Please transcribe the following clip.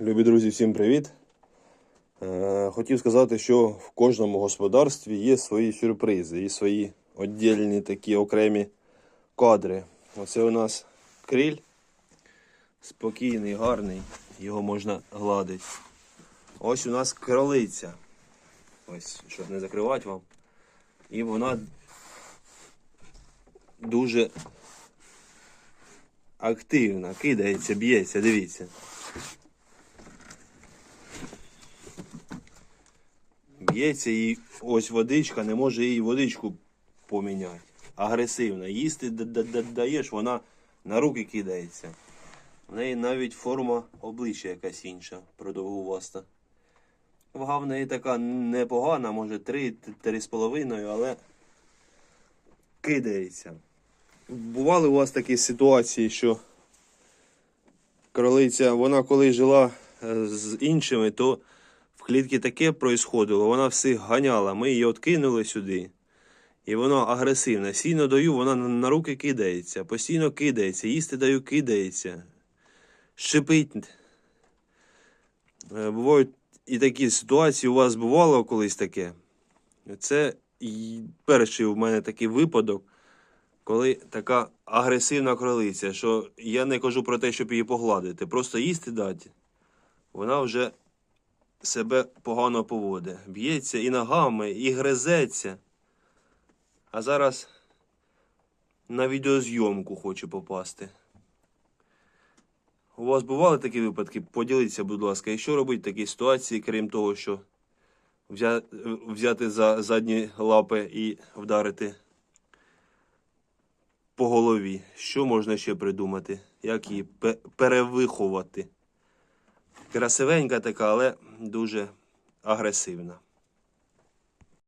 Любі друзі, всім привіт! Е, Хотів сказати, що в кожному господарстві є свої сюрпризи і свої віддільні такі окремі кадри. Оце у нас криль. Спокійний, гарний, його можна гладити. Ось у нас кролиця. Ось, щоб не закривати вам. І вона дуже активна, кидається, б'ється, дивіться. Б'ється і ось водичка, не може їй водичку поміняти. Агресивна. Їсти даєш, вона на руки кидається. В неї навіть форма обличчя якась інша, продовгуваста. Вага в неї така непогана, може 3-3,5, але кидається. Бували у вас такі ситуації, що кролиця, вона коли жила е, з іншими, то клітці таке происходило, вона всіх ганяла. Ми її откинули сюди. І вона агресивна. Сіно даю, вона на- руки кидається, постійно кидається, їсти даю, кидається. Шипить. Е, Бувають і такі ситуації, у вас бувало колись таке. Це перший у мене такий випадок, коли така агресивна кролиця, що я не кажу про те, щоб її погладити, просто їсти дати. Вона вже себе погано поводить. Б'ється і ногами, і гризеться. А зараз на відеозйомку хоче попасти. У вас бували такі випадки? Поділіться, будь ласка, і що робити в такій ситуації, крім того, що взяти за задні лапи і вдарити по голові? Що можна ще придумати? Як її перевиховати? Красивенька така, але дуже агресивна.